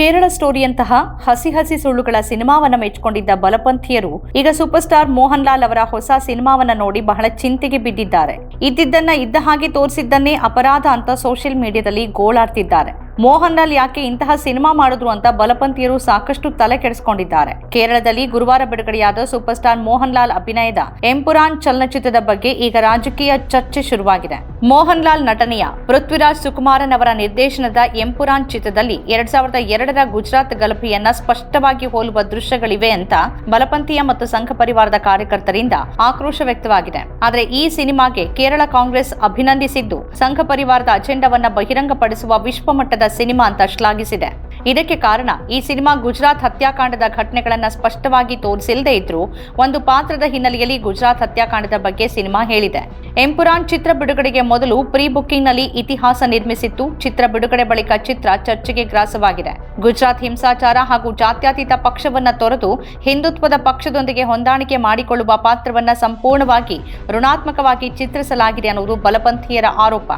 ಕೇರಳ ಸ್ಟೋರಿಯಂತಹ ಹಸಿ ಹಸಿ ಸುಳ್ಳುಗಳ ಸಿನಿಮಾವನ್ನ ಮೆಚ್ಚಿಕೊಂಡಿದ್ದ ಬಲಪಂಥೀಯರು, ಈಗ ಸೂಪರ್ ಸ್ಟಾರ್ ಮೋಹನ್ ಲಾಲ್ ಅವರ ಹೊಸ ಸಿನಿಮಾವನ್ನ ನೋಡಿ ಬಹಳ ಚಿಂತೆಗೆ ಬಿದ್ದಿದ್ದಾರೆ. ಇದ್ದಿದ್ದನ್ನ ಇದ್ದ ಹಾಗೆ ತೋರಿಸಿದ್ದನ್ನೇ ಅಪರಾಧ ಅಂತ ಸೋಷಿಯಲ್ ಮೀಡಿಯಾದಲ್ಲಿ ಗೋಳಾಡ್ತಿದ್ದಾರೆ. ಮೋಹನ್ ಲಾಲ್ ಯಾಕೆ ಇಂತಹ ಸಿನಿಮಾ ಮಾಡಿದ್ರು ಅಂತ ಬಲಪಂಥೀಯರು ಸಾಕಷ್ಟು ತಲೆ ಕೆಡಿಸಿಕೊಂಡಿದ್ದಾರೆ. ಕೇರಳದಲ್ಲಿ ಗುರುವಾರ ಬಿಡುಗಡೆಯಾದ ಸೂಪರ್ ಸ್ಟಾರ್ ಮೋಹನ್ ಲಾಲ್ ಅಭಿನಯದ ಎಂಪುರಾನ್ ಚಲನಚಿತ್ರದ ಬಗ್ಗೆ ಈಗ ರಾಜಕೀಯ ಚರ್ಚೆ ಶುರುವಾಗಿದೆ. ಮೋಹನ್ ಲಾಲ್ ನಟನೆಯ ಪೃಥ್ವಿರಾಜ್ ಸುಕುಮಾರನ್ ಅವರ ನಿರ್ದೇಶನದ ಎಂಪುರಾನ್ ಚಿತ್ರದಲ್ಲಿ ಎರಡ್ ಸಾವಿರದ ಎರಡರ ಗುಜರಾತ್ ಗಲಭೆಯನ್ನ ಸ್ಪಷ್ಟವಾಗಿ ಹೋಲುವ ದೃಶ್ಯಗಳಿವೆ ಅಂತ ಬಲಪಂಥೀಯ ಮತ್ತು ಸಂಘ ಪರಿವಾರದ ಕಾರ್ಯಕರ್ತರಿಂದ ಆಕ್ರೋಶ ವ್ಯಕ್ತವಾಗಿದೆ. ಆದರೆ ಈ ಸಿನಿಮಾಗೆ ಕೇರಳ ಕಾಂಗ್ರೆಸ್ ಅಭಿನಂದಿಸಿದ್ದು, ಸಂಘ ಪರಿವಾರದ ಅಜೆಂಡವನ್ನ ಬಹಿರಂಗಪಡಿಸುವ ವಿಶ್ವಮಟ್ಟದ ಸಿನಿಮಾ ಅಂತ ಶ್ಲಾಘಿಸಿದೆ. ಇದಕ್ಕೆ ಕಾರಣ ಈ ಸಿನಿಮಾ ಗುಜರಾತ್ ಹತ್ಯಾಕಾಂಡದ ಘಟನೆಗಳನ್ನು ಸ್ಪಷ್ಟವಾಗಿ ತೋರಿಸಿಲ್ಲದೆ ಇದ್ರೂ ಒಂದು ಪಾತ್ರದ ಹಿನ್ನೆಲೆಯಲ್ಲಿ ಗುಜರಾತ್ ಹತ್ಯಾಕಾಂಡದ ಬಗ್ಗೆ ಸಿನಿಮಾ ಹೇಳಿದೆ. ಎಂಪುರಾನ್ ಚಿತ್ರ ಬಿಡುಗಡೆಗೆ ಮೊದಲು ಪ್ರೀ ಬುಕ್ಕಿಂಗ್ನಲ್ಲಿ ಇತಿಹಾಸ ನಿರ್ಮಿಸಿತ್ತು. ಚಿತ್ರ ಬಿಡುಗಡೆ ಬಳಿಕ ಚಿತ್ರ ಚರ್ಚೆಗೆ ಗ್ರಾಸವಾಗಿದೆ. ಗುಜರಾತ್ ಹಿಂಸಾಚಾರ ಹಾಗೂ ಜಾತ್ಯತೀತ ಪಕ್ಷವನ್ನ ತೊರೆದು ಹಿಂದುತ್ವದ ಪಕ್ಷದೊಂದಿಗೆ ಹೊಂದಾಣಿಕೆ ಮಾಡಿಕೊಳ್ಳುವ ಪಾತ್ರವನ್ನ ಸಂಪೂರ್ಣವಾಗಿ ಋಣಾತ್ಮಕವಾಗಿ ಚಿತ್ರಿಸಲಾಗಿದೆ ಅನ್ನುವುದು ಬಲಪಂಥೀಯರ ಆರೋಪ.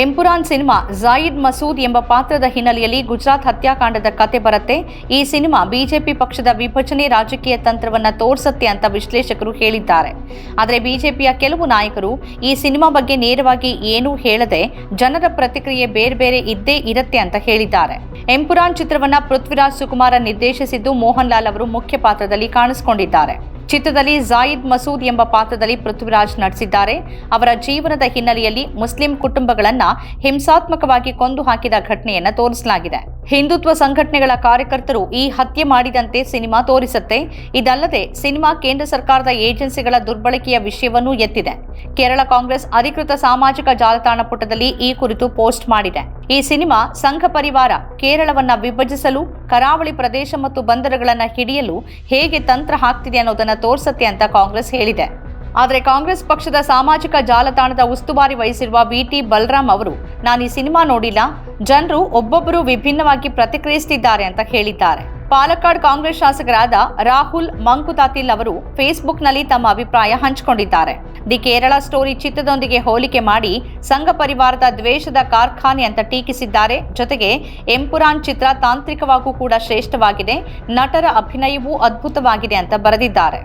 ಎಂಪುರಾನ್ ಸಿನಿಮಾ ಜಾಯಿದ್ ಮಸೂದ್ ಎಂಬ ಪಾತ್ರದ ಹಿನ್ನೆಲೆಯಲ್ಲಿ ಗುಜರಾತ್ ಹತ್ಯಾಕಾಂಡದ ಕತೆ ಬರುತ್ತೆ. ಈ ಸಿನಿಮಾ ಬಿಜೆಪಿ ಪಕ್ಷದ ವಿಭಜನೆ ರಾಜಕೀಯ ತಂತ್ರವನ್ನ ತೋರಿಸುತ್ತೆ ಅಂತ ವಿಶ್ಲೇಷಕರು ಹೇಳಿದ್ದಾರೆ. ಆದರೆ ಬಿಜೆಪಿಯ ಕೆಲವು ನಾಯಕರು ಈ ಸಿನಿಮಾ ಬಗ್ಗೆ ನೇರವಾಗಿ ಏನೂ ಹೇಳದೆ ಜನರ ಪ್ರತಿಕ್ರಿಯೆ ಬೇರೆ ಬೇರೆ ಇದ್ದೇ ಇರುತ್ತೆ ಅಂತ ಹೇಳಿದ್ದಾರೆ. ಎಂಪುರಾನ್ ಚಿತ್ರವನ್ನ ಪೃಥ್ವಿರಾಜ್ ಸುಕುಮಾರ ನಿರ್ದೇಶಿಸಿದ್ದು ಮೋಹನ್ ಲಾಲ್ ಅವರು ಮುಖ್ಯ ಪಾತ್ರದಲ್ಲಿ ಕಾಣಿಸಿಕೊಂಡಿದ್ದಾರೆ. ಚಿತ್ರದಲ್ಲಿ ಜಾಯಿದ್ ಮಸೂದ್ ಎಂಬ ಪಾತ್ರದಲ್ಲಿ ಪೃಥ್ವಿರಾಜ್ ನಟಿಸಿದ್ದಾರೆ. ಅವರ ಜೀವನದ ಹಿನ್ನೆಲೆಯಲ್ಲಿ ಮುಸ್ಲಿಂ ಕುಟುಂಬಗಳನ್ನು ಹಿಂಸಾತ್ಮಕವಾಗಿ ಕೊಂದು ಹಾಕಿದ ಘಟನೆಯನ್ನು ತೋರಿಸಲಾಗಿದೆ. ಹಿಂದುತ್ವ ಸಂಘಟನೆಗಳ ಕಾರ್ಯಕರ್ತರು ಈ ಹತ್ಯೆ ಮಾಡಿದಂತೆ ಸಿನಿಮಾ ತೋರಿಸುತ್ತೆ. ಇದಲ್ಲದೆ, ಸಿನಿಮಾ ಕೇಂದ್ರ ಸರ್ಕಾರದ ಏಜೆನ್ಸಿಗಳ ದುರ್ಬಳಕೆಯ ವಿಷಯವನ್ನೂ ಎತ್ತಿದೆ. ಕೇರಳ ಕಾಂಗ್ರೆಸ್ ಅಧಿಕೃತ ಸಾಮಾಜಿಕ ಜಾಲತಾಣ ಪುಟದಲ್ಲಿ ಈ ಕುರಿತು ಪೋಸ್ಟ್ ಮಾಡಿದೆ. ಈ ಸಿನಿಮಾ ಸಂಘ ಪರಿವಾರ, ಕೇರಳವನ್ನ ವಿಭಜಿಸಲು, ಕರಾವಳಿ ಪ್ರದೇಶ ಮತ್ತು ಬಂದರುಗಳನ್ನು ಹಿಡಿಯಲು ಹೇಗೆ ತಂತ್ರ ಹಾಕ್ತಿದೆ ಅನ್ನೋದನ್ನು ತೋರಿಸುತ್ತೆ ಅಂತ ಕಾಂಗ್ರೆಸ್ ಹೇಳಿದೆ. ಆದರೆ ಕಾಂಗ್ರೆಸ್ ಪಕ್ಷದ ಸಾಮಾಜಿಕ ಜಾಲತಾಣದ ಉಸ್ತುವಾರಿ ವಹಿಸಿರುವ ವಿಟಿ ಬಲರಾಮ್ ಅವರು, ನಾನು ಈ ಸಿನಿಮಾ ನೋಡಿಲ್ಲ ಜನರು ಒಬ್ಬೊಬ್ಬರು ವಿಭಿನ್ನವಾಗಿ ಪ್ರತಿಕ್ರಿಯಿಸುತ್ತಿದ್ದಾರೆ ಅಂತ ಹೇಳಿದ್ದಾರೆ. ಪಾಲಕ್ಕಾಡ್ ಕಾಂಗ್ರೆಸ್ ಶಾಸಕರಾದ ರಾಹುಲ್ ಮಂಕುತಾತಿಲ್ ಅವರು ಫೇಸ್ಬುಕ್ನಲ್ಲಿ ತಮ್ಮ ಅಭಿಪ್ರಾಯ ಹಂಚಿಕೊಂಡಿದ್ದಾರೆ. ದಿ ಕೇರಳ ಸ್ಟೋರಿ ಚಿತ್ರದೊಂದಿಗೆ ಹೋಲಿಕೆ ಮಾಡಿ ಸಂಘ ಪರಿವಾರದ ದ್ವೇಷದ ಕಾರ್ಖಾನೆ ಅಂತ ಟೀಕಿಸಿದ್ದಾರೆ. ಜೊತೆಗೆ ಎಂಪುರಾನ್ ಚಿತ್ರ ತಾಂತ್ರಿಕವಾಗೂ ಕೂಡ ಶ್ರೇಷ್ಠವಾಗಿದೆ. ನಟರ ಅಭಿನಯವೂ ಅದ್ಭುತವಾಗಿದೆ ಅಂತ ಬರೆದಿದ್ದಾರೆ.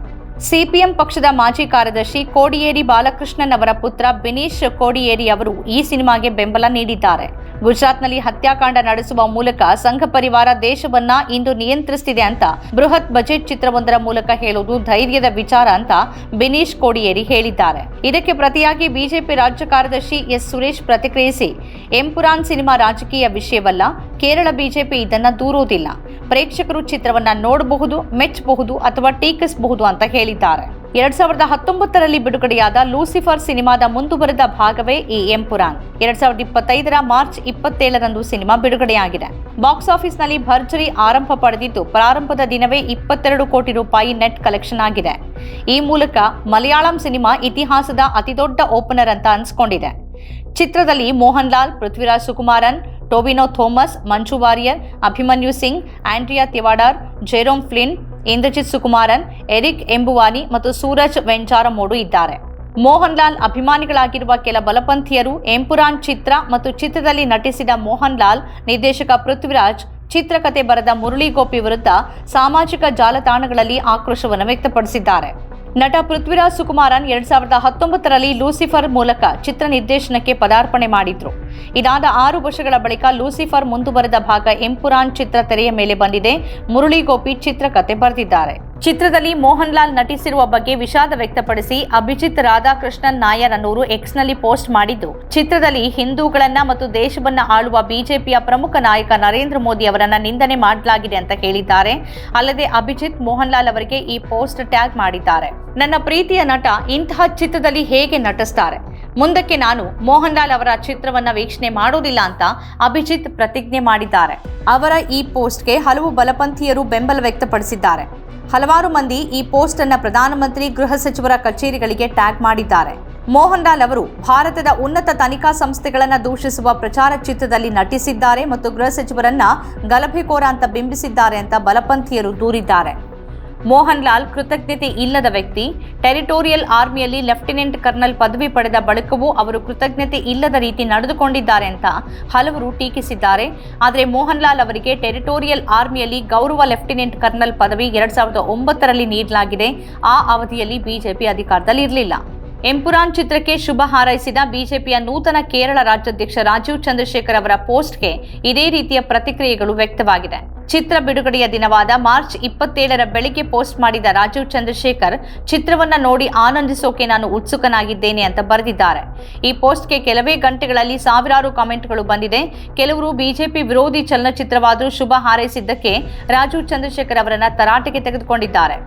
ಸಿಪಿಎಂ ಪಕ್ಷದ ಮಾಜಿ ಕಾರ್ಯದರ್ಶಿ ಕೋಡಿಯೇರಿ ಬಾಲಕೃಷ್ಣನ್ ಅವರ ಪುತ್ರ ಬಿನೀಶ್ ಕೋಡಿಯೇರಿ ಅವರು ಈ ಸಿನಿಮಾಗೆ ಬೆಂಬಲ ನೀಡಿದ್ದಾರೆ. ಗುಜರಾತ್ನಲ್ಲಿ ಹತ್ಯಾಕಾಂಡ ನಡೆಸುವ ಮೂಲಕ ಸಂಘ ಪರಿವಾರ ದೇಶವನ್ನ ಇಂದು ನಿಯಂತ್ರಿಸುತ್ತಿದೆ ಅಂತ ಬೃಹತ್ ಬಜೆಟ್ ಚಿತ್ರವೊಂದರ ಮೂಲಕ ಹೇಳುವುದು ಧೈರ್ಯದ ವಿಚಾರ ಅಂತ ಬಿನೀಶ್ ಕೋಡಿಯೇರಿ ಹೇಳಿದ್ದಾರೆ. ಇದಕ್ಕೆ ಪ್ರತಿಯಾಗಿ ಬಿಜೆಪಿ ರಾಜ್ಯ ಕಾರ್ಯದರ್ಶಿ ಎಸ್. ಸುರೇಶ್ ಪ್ರತಿಕ್ರಿಯಿಸಿ, ಎಂಪುರಾನ್ ಸಿನಿಮಾ ರಾಜಕೀಯ ವಿಷಯವಲ್ಲ, ಕೇರಳ ಬಿಜೆಪಿ ಇದನ್ನ ದೂರುವುದಿಲ್ಲ. ಪ್ರೇಕ್ಷಕರು ಚಿತ್ರವನ್ನ ನೋಡಬಹುದು, ಮೆಚ್ಚಬಹುದು ಅಥವಾ ಟೀಕಿಸಬಹುದು ಅಂತ ಹೇಳಿದ್ದಾರೆ. ಎರಡ್ ಸಾವಿರದ ಹತ್ತೊಂಬತ್ತರಲ್ಲಿ ಬಿಡುಗಡೆಯಾದ ಲೂಸಿಫರ್ ಸಿನಿಮಾದ ಮುಂದುವರೆದ ಭಾಗವೇ ಈ ಎಂಪುರಾನ್ ಎರಡ್ ಸಾವಿರದ ಇಪ್ಪತ್ತೈದರ ಮಾರ್ಚ್ ಇಪ್ಪತ್ತೇಳರಂದು ಸಿನಿಮಾ ಬಿಡುಗಡೆಯಾಗಿದೆ. ಬಾಕ್ಸ್ ಆಫೀಸ್ನಲ್ಲಿ ಭರ್ಜರಿ ಆರಂಭ ಪಡೆದಿದ್ದು ಪ್ರಾರಂಭದ ದಿನವೇ ಇಪ್ಪತ್ತೆರಡು ಕೋಟಿ ರೂಪಾಯಿ ನೆಟ್ ಕಲೆಕ್ಷನ್ ಆಗಿದೆ. ಈ ಮೂಲಕ ಮಲಯಾಳಂ ಸಿನಿಮಾ ಇತಿಹಾಸದ ಅತಿದೊಡ್ಡ ಓಪನರ್ ಅಂತ ಅನ್ಸ್ಕೊಂಡಿದೆ. ಚಿತ್ರದಲ್ಲಿ Mohan Lal Prithviraj Sukumaran Tovino Thomas, Manju Warrier, Abhimanyu Singh, Andrea Tivadar, Jerome Flynn Indrajith Sukumaran, Eriq Ebouaney ಮತ್ತು ಸೂರಜ್ ವೆಂಚಾರಮೋಡು ಇದ್ದಾರೆ. ಮೋಹನ್ಲಾಲ್ ಅಭಿಮಾನಿಗಳಾಗಿರುವ ಕೆಲ ಬಲಪಂಥೀಯರು ಎಂಪುರಾನ್ ಚಿತ್ರ ಮತ್ತು ಚಿತ್ರದಲ್ಲಿ ನಟಿಸಿದ ಮೋಹನ್ಲಾಲ್, ನಿರ್ದೇಶಕ ಪೃಥ್ವಿರಾಜ್ ಚಿತ್ರಕಥೆ ಬರೆದ ಮುರಳಿ ಗೋಪಿ ವಿರುದ್ಧ ಸಾಮಾಜಿಕ ಜಾಲತಾಣಗಳಲ್ಲಿ ಆಕ್ರೋಶವನ್ನು ವ್ಯಕ್ತಪಡಿಸಿದ್ದಾರೆ. ನಟ ಪೃಥ್ವಿರಾಜ್ ಸುಕುಮಾರನ್ ಎರಡ್ ಸಾವಿರದ ಹತ್ತೊಂಬತ್ತರಲ್ಲಿ ಲೂಸಿಫರ್ ಮೂಲಕ ಚಿತ್ರ ನಿರ್ದೇಶನಕ್ಕೆ ಪದಾರ್ಪಣೆ ಮಾಡಿದ್ರು. ಇದಾದ ಆರು ವರ್ಷಗಳ ಬಳಿಕ ಲೂಸಿಫರ್ ಮುಂದುವರೆದ ಭಾಗ ಎಂಪುರಾನ್ ಚಿತ್ರ ತೆರೆಯ ಮೇಲೆ ಬಂದಿದೆ. ಮುರಳಿ ಗೋಪಿ ಚಿತ್ರಕಥೆ ಬರೆದಿದ್ದಾರೆ. ಚಿತ್ರದಲ್ಲಿ ಮೋಹನ್ ಲಾಲ್ ನಟಿಸಿರುವ ಬಗ್ಗೆ ವಿಷಾದ ವ್ಯಕ್ತಪಡಿಸಿ ಅಭಿಜಿತ್ ರಾಧಾಕೃಷ್ಣನ್ ನಾಯರ್ ಅನ್ನೋರು ಎಕ್ಸ್ನಲ್ಲಿ ಪೋಸ್ಟ್ ಮಾಡಿದ್ದು. ಚಿತ್ರದಲ್ಲಿ ಹಿಂದೂಗಳನ್ನ ಮತ್ತು ದೇಶವನ್ನ ಆಳುವ ಬಿಜೆಪಿಯ ಪ್ರಮುಖ ನಾಯಕ ನರೇಂದ್ರ ಮೋದಿ ಅವರನ್ನ ನಿಂದನೆ ಮಾಡಲಾಗಿದೆ ಅಂತ ಹೇಳಿದ್ದಾರೆ. ಅಲ್ಲದೆ ಅಭಿಜಿತ್ ಮೋಹನ್ ಲಾಲ್ ಅವರಿಗೆ ಈ ಪೋಸ್ಟ್ ಟ್ಯಾಗ್ ಮಾಡಿದ್ದಾರೆ. ನನ್ನ ಪ್ರೀತಿಯ ನಟ ಇಂತಹ ಚಿತ್ರದಲ್ಲಿ ಹೇಗೆ ನಟಿಸ್ತಾರೆ? ಮುಂದಕ್ಕೆ ನಾನು ಮೋಹನ್ ಲಾಲ್ ಅವರ ಚಿತ್ರವನ್ನ ವೀಕ್ಷಣೆ ಮಾಡೋದಿಲ್ಲ ಅಂತ ಅಭಿಜಿತ್ ಪ್ರತಿಜ್ಞೆ ಮಾಡಿದ್ದಾರೆ. ಅವರ ಈ ಪೋಸ್ಟ್ಗೆ ಹಲವು ಬಲಪಂಥೀಯರು ಬೆಂಬಲ ವ್ಯಕ್ತಪಡಿಸಿದ್ದಾರೆ. ಹಲವಾರು ಮಂದಿ ಈ ಪೋಸ್ಟ್ ಅನ್ನ ಪ್ರಧಾನಮಂತ್ರಿ, ಗೃಹ ಸಚಿವರ ಕಚೇರಿಗಳಿಗೆ ಟ್ಯಾಗ್ ಮಾಡಿದ್ದಾರೆ. ಮೋಹನ್ ಲಾಲ್ ಅವರು ಭಾರತದ ಉನ್ನತ ತನಿಖಾ ಸಂಸ್ಥೆಗಳನ್ನು ದೂಷಿಸುವ ಪ್ರಚಾರ ಚಿತ್ರದಲ್ಲಿ ನಟಿಸಿದ್ದಾರೆ ಮತ್ತು ಗೃಹ ಸಚಿವರನ್ನ ಗಲಭೆಕೋರ ಅಂತ ಬಿಂಬಿಸಿದ್ದಾರೆ ಅಂತ ಬಲಪಂಥೀಯರು ದೂರಿದ್ದಾರೆ. ಮೋಹನ್ ಲಾಲ್ ಕೃತಜ್ಞತೆ ಇಲ್ಲದ ವ್ಯಕ್ತಿ. ಟೆರಿಟೋರಿಯಲ್ ಆರ್ಮಿಯಲ್ಲಿ ಲೆಫ್ಟಿನೆಂಟ್ ಕರ್ನಲ್ ಪದವಿ ಪಡೆದ ಬಳಿಕವೂ ಅವರು ಕೃತಜ್ಞತೆ ಇಲ್ಲದ ರೀತಿ ನಡೆದುಕೊಂಡಿದ್ದಾರೆ ಅಂತ ಹಲವರು ಟೀಕಿಸಿದ್ದಾರೆ. ಆದರೆ ಮೋಹನ್ ಲಾಲ್ ಅವರಿಗೆ ಟೆರಿಟೋರಿಯಲ್ ಆರ್ಮಿಯಲ್ಲಿ ಗೌರವ ಲೆಫ್ಟಿನೆಂಟ್ ಕರ್ನಲ್ ಪದವಿ ಎರಡ್ ಸಾವಿರದ ಒಂಬತ್ತರಲ್ಲಿ ನೀಡಲಾಗಿದೆ. ಆ ಅವಧಿಯಲ್ಲಿ ಬಿಜೆಪಿ ಅಧಿಕಾರದಲ್ಲಿ ಇರಲಿಲ್ಲ ಎಂಪುರಾನ್ ಚಿತ್ರಕ್ಕೆ ಶುಭ ಹಾರೈಸಿದ ಬಿಜೆಪಿಯ ನೂತನ ಕೇರಳ ರಾಜ್ಯಾಧ್ಯಕ್ಷ ರಾಜೀವ್ ಚಂದ್ರಶೇಖರ್ ಅವರ ಪೋಸ್ಟ್ಗೆ ಇದೇ ರೀತಿಯ ಪ್ರತಿಕ್ರಿಯೆಗಳು ವ್ಯಕ್ತವಾಗಿದೆ. ಚಿತ್ರ ಬಿಡುಗಡೆಯ ದಿನವಾದ ಮಾರ್ಚ್ ಇಪ್ಪತ್ತೇಳರ ಬೆಳಿಗ್ಗೆ ಪೋಸ್ಟ್ ಮಾಡಿದ ರಾಜೀವ್ ಚಂದ್ರಶೇಖರ್, ಚಿತ್ರವನ್ನ ನೋಡಿ ಆನಂದಿಸೋಕೆ ನಾನು ಉತ್ಸುಕನಾಗಿದ್ದೇನೆ ಅಂತ ಬರೆದಿದ್ದಾರೆ. ಈ ಪೋಸ್ಟ್ಗೆ ಕೆಲವೇ ಗಂಟೆಗಳಲ್ಲಿ ಸಾವಿರಾರು ಕಾಮೆಂಟ್ಗಳು ಬಂದಿದೆ. ಕೆಲವರು ಬಿಜೆಪಿ ವಿರೋಧಿ ಚಲನಚಿತ್ರವಾದರೂ ಶುಭ ಹಾರೈಸಿದ್ದಕ್ಕೆ ರಾಜೀವ್ ಚಂದ್ರಶೇಖರ್ ಅವರನ್ನ ತರಾಟೆಗೆ ತೆಗೆದುಕೊಂಡಿದ್ದಾರೆ.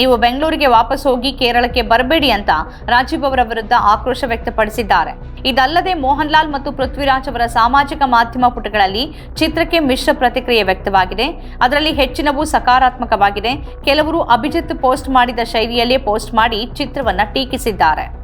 ನೀವು ಬೆಂಗಳೂರಿಗೆ ವಾಪಸ್ ಹೋಗಿ ಕೇರಳಕ್ಕೆ ಬರಬೇಡಿ ಅಂತ ರಾಜೀವ್ ಅವರ ವಿರುದ್ಧ ಆಕ್ರೋಶ ವ್ಯಕ್ತಪಡಿಸಿದ್ದಾರೆ. ಇದಲ್ಲದೆ ಮೋಹನ್ ಲಾಲ್ ಮತ್ತು ಪೃಥ್ವಿರಾಜ್ ಅವರ ಸಾಮಾಜಿಕ ಮಾಧ್ಯಮ ಪುಟಗಳಲ್ಲಿ ಚಿತ್ರಕ್ಕೆ ಮಿಶ್ರ ಪ್ರತಿಕ್ರಿಯೆ ವ್ಯಕ್ತವಾಗಿದೆ. ಅದರಲ್ಲಿ ಹೆಚ್ಚಿನವು ಸಕಾರಾತ್ಮಕವಾಗಿದೆ. ಕೆಲವರು ಅಭಿಜಿತ್ ಪೋಸ್ಟ್ ಮಾಡಿದ ಶೈಲಿಯಲ್ಲೇ ಪೋಸ್ಟ್ ಮಾಡಿ ಚಿತ್ರವನ್ನು ಟೀಕಿಸಿದ್ದಾರೆ.